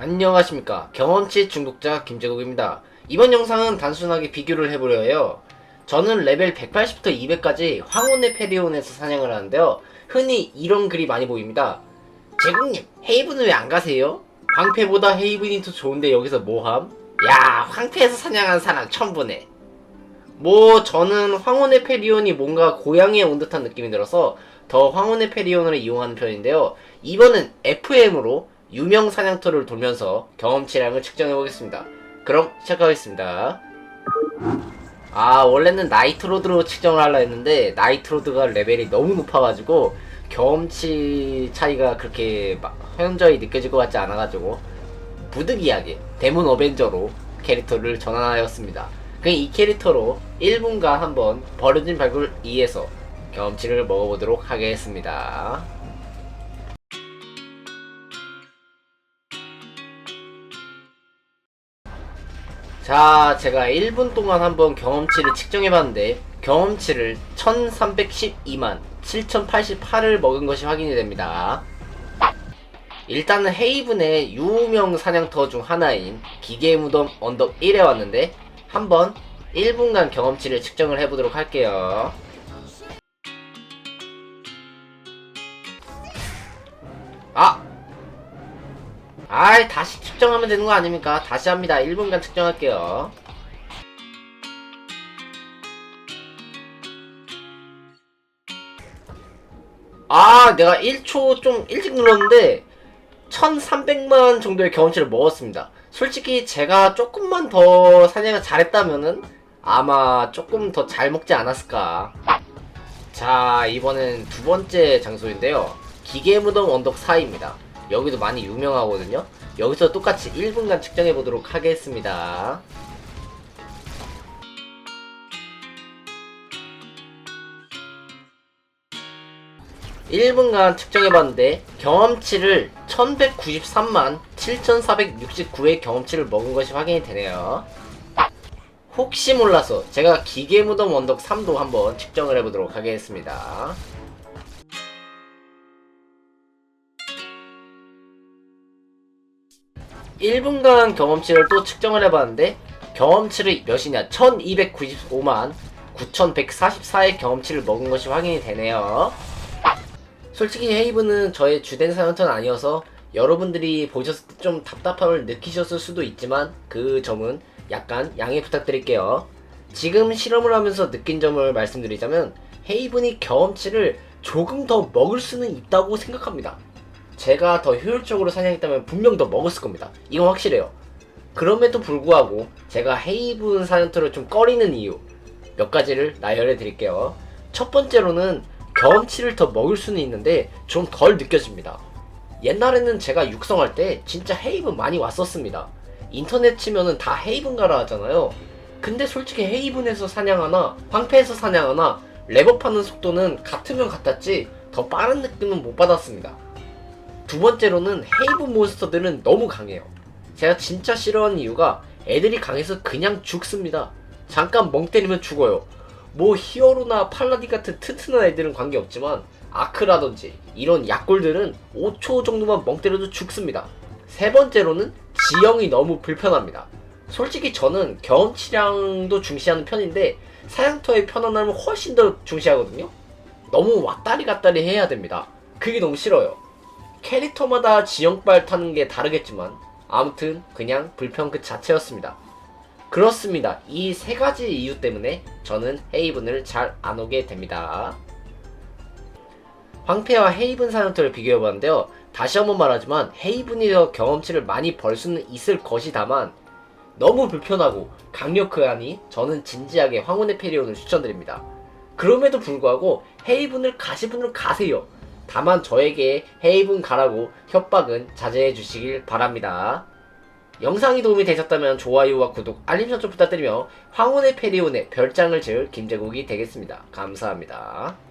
안녕하십니까. 경험치 중독자 김재국입니다. 이번 영상은 단순하게 비교를 해보려 해요. 저는 레벨 180부터 200까지 황혼의 페리온에서 사냥을 하는데요. 흔히 이런 글이 많이 보입니다. 제국님 헤이븐은 왜 안 가세요? 황패보다 헤이븐이 더 좋은데 여기서 뭐함? 야 황패에서 사냥한 사람 처음 보네 뭐 저는 황혼의 페리온이 뭔가 고향에 온 듯한 느낌이 들어서 더 황혼의 페리온을 이용하는 편인데요. 이번은 FM으로 유명 사냥터를 돌면서 경험치량을 측정해 보겠습니다. 그럼 시작하겠습니다. 아 원래는 나이트로드로 측정을 하려 했는데 나이트로드가 레벨이 너무 높아가지고 경험치 차이가 그렇게 막 현저히 느껴질 것 같지 않아가지고 부득이하게 데몬 어벤져로 캐릭터를 전환하였습니다. 그냥 이 캐릭터로 1분간 한번 버려진 발굴 2에서 경험치를 먹어보도록 하겠습니다. 자, 제가 1분 동안 한번 경험치를 측정해봤는데 경험치를 1312만 7088을 먹은 것이 확인이 됩니다. 일단은 헤이븐의 유명 사냥터 중 하나인 기계의 무덤 언덕 1에 왔는데 한번 1분간 경험치를 측정을 해보도록 할게요. 아이 다시 측정하면 되는 거 아닙니까? 다시 합니다. 1분간 측정할게요. 아 내가 1초 좀 일찍 눌렀는데 1300만 정도의 경험치를 먹었습니다. 솔직히 제가 조금만 더 사냥을 잘했다면은 아마 조금 더 잘 먹지 않았을까. 자 이번엔 두 번째 장소인데요. 기계 무덤 언덕 4입니다. 여기도 많이 유명하거든요. 여기서 똑같이 1분간 측정해 보도록 하겠습니다. 일분간 측정해봤는데 경험치를 1193만 7469의 경험치를 먹은 것이 확인이 되네요. 혹시 몰라서 제가 기계무덤 원덕 3도 한번 측정을 해보도록 하겠습니다. 1분간 경험치를 또 측정을 해봤는데 경험치를 몇이냐? 1295만 9144의 경험치를 먹은 것이 확인이 되네요. 솔직히 헤이브는 저의 주된 사연터는 아니어서 여러분들이 보셨을 때 좀 답답함을 느끼셨을 수도 있지만 그 점은 약간 양해 부탁드릴게요. 지금 실험을 하면서 느낀 점을 말씀드리자면 헤이븐이 경험치를 조금 더 먹을 수는 있다고 생각합니다 제가 더 효율적으로 사냥했다면 분명 더 먹었을 겁니다. 이건 확실해요. 그럼에도 불구하고 제가 헤이븐 사냥터를 좀 꺼리는 이유 몇 가지를 나열해 드릴게요. 첫 번째로는 경험치를 더 먹을 수는 있는데 좀 덜 느껴집니다. 옛날에는 제가 육성할 때 진짜 헤이븐 많이 왔었습니다. 인터넷 치면은 다 헤이븐 가라 하잖아요. 근데 솔직히 헤이븐에서 사냥하나 황폐에서 사냥하나 랩업하는 속도는 같으면 같았지 더 빠른 느낌은 못 받았습니다. 두 번째로는 헤이븐 몬스터들은 너무 강해요. 제가 진짜 싫어하는 이유가 애들이 강해서 그냥 죽습니다. 잠깐 멍 때리면 죽어요. 뭐 히어로나 팔라디 같은 튼튼한 애들은 관계없지만 아크라든지 이런 약골들은 5초 정도만 멍 때려도 죽습니다. 세 번째로는 지형이 너무 불편합니다. 솔직히 저는 경험치량도 중시하는 편인데 사냥터의 편안함을 훨씬 더 중시하거든요. 너무 왔다리 갔다리 해야 됩니다. 그게 너무 싫어요. 캐릭터마다 지형발 타는 게 다르겠지만 아무튼 그냥 불편 그 자체였습니다. 그렇습니다. 이 세 가지 이유 때문에 저는 헤이븐을 잘 안 오게 됩니다. 황폐와 헤이븐 사냥터를 비교해봤는데요. 다시 한번 말하지만 헤이븐이 더 경험치를 많이 벌 수는 있을 것이다만 너무 불편하고 강력하니 저는 진지하게 황혼의 페리온을 추천드립니다. 그럼에도 불구하고 헤이븐을 가실 분은 가세요. 다만 저에게 헤이븐 가라고 협박은 자제해 주시길 바랍니다. 영상이 도움이 되셨다면 좋아요와 구독, 알림 설정 부탁드리며 황혼의 페리온에 별장을 지을 김재국이 되겠습니다. 감사합니다.